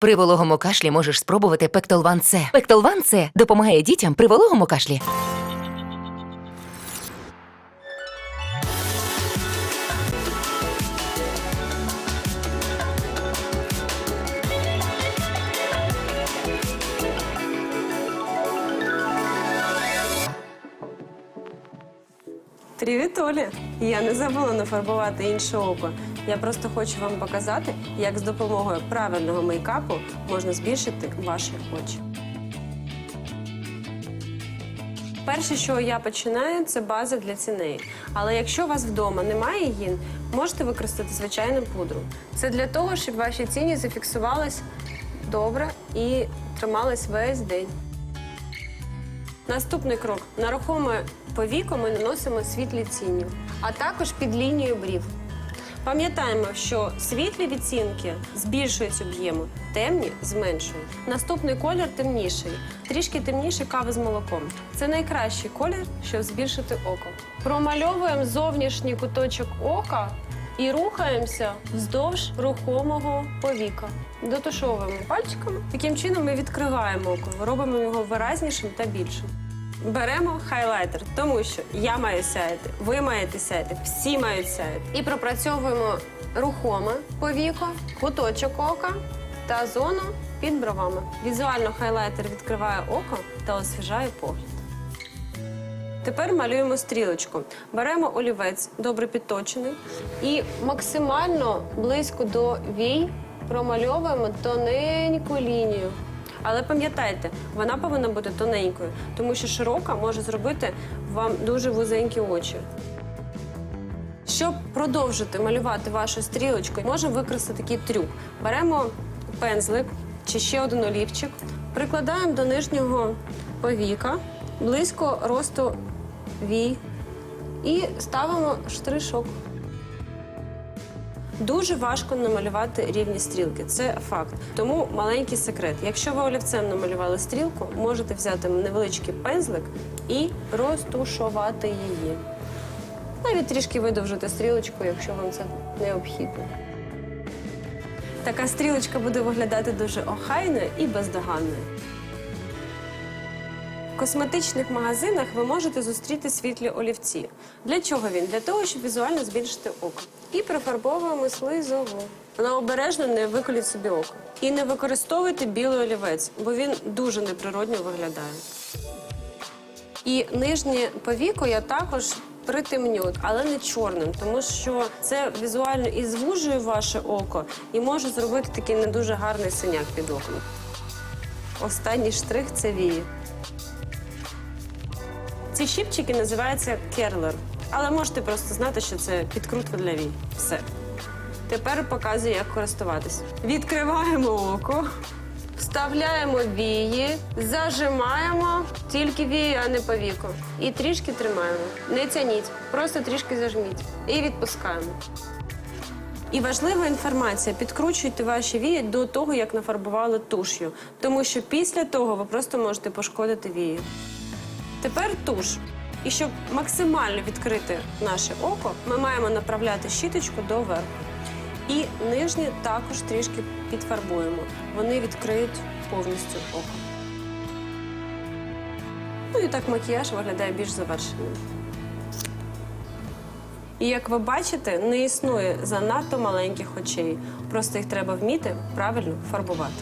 При вологому кашлі можеш спробувати Пектолван С. Пектолван С допомагає дітям при вологому кашлі. Привіт, Оля! Я не забула нафарбувати інше око. Я просто хочу вам показати, як з допомогою правильного мейкапу можна збільшити ваші очі. Перше, що я починаю, це база для ціней. Але якщо у вас вдома немає її, можете використати звичайну пудру. Це для того, щоб ваші ціні зафіксувались добре і тримались весь день. Наступний крок. На рухоме повіко ми наносимо світлі тіні, а також під лінією брів. Пам'ятаємо, що світлі відцінки збільшують об'єму, темні зменшують. Наступний колір темніший, трішки темніший кави з молоком. Це найкращий колір, щоб збільшити око. Промальовуємо зовнішній куточок ока і рухаємося вздовж рухомого повіка. Дотушовуємо пальчиками. Таким чином ми відкриваємо око, робимо його виразнішим та більшим. Беремо хайлайтер, тому що я маю сяяти, ви маєте сяяти, всі мають сяяти. І пропрацьовуємо рухоме повіко, куточок ока та зону під бровами. Візуально хайлайтер відкриває око та освіжає погляд. Тепер малюємо стрілочку. Беремо олівець, добре підточений, і максимально близько до вій промальовуємо тоненьку лінію. Але пам'ятайте, вона повинна бути тоненькою, тому що широка може зробити вам дуже вузенькі очі. Щоб продовжити малювати вашу стрілочку, можемо використати такий трюк. Беремо пензлик чи ще один олівчик, прикладаємо до нижнього повіка близько росту вій і ставимо штришок. Дуже важко намалювати рівні стрілки, це факт. Тому маленький секрет. Якщо ви олівцем намалювали стрілку, можете взяти невеличкий пензлик і розтушувати її. Навіть трішки видовжити стрілочку, якщо вам це необхідно. Така стрілочка буде виглядати дуже охайною і бездоганною. Косметичних магазинах ви можете зустріти світлі олівці. Для чого він? Для того, щоб візуально збільшити око. І прифарбовуємо слизову. Вона обережно не виколіть собі око. І не використовуйте білий олівець, бо він дуже неприродньо виглядає. І нижнє повіко я також притемню, але не чорним, тому що це візуально і звужує ваше око, і може зробити такий не дуже гарний синяк під оком. Останній штрих це вії. Ці щіпчики називаються керлер, але можете просто знати, що це підкрутка для вій. Все. Тепер показую, як користуватись. Відкриваємо око, вставляємо вії, зажимаємо тільки вії, а не повіку. І трішки тримаємо. Не тяніть, просто трішки зажміть. І відпускаємо. І важлива інформація: підкручуйте ваші вії до того, як нафарбували туш'ю, тому що після того ви просто можете пошкодити вії. Тепер туш. І щоб максимально відкрити наше око, ми маємо направляти щіточку доверху. І нижнє також трішки підфарбуємо. Вони відкриють повністю око. Ну і так макіяж виглядає більш завершеним. І як ви бачите, не існує занадто маленьких очей. Просто їх треба вміти правильно фарбувати.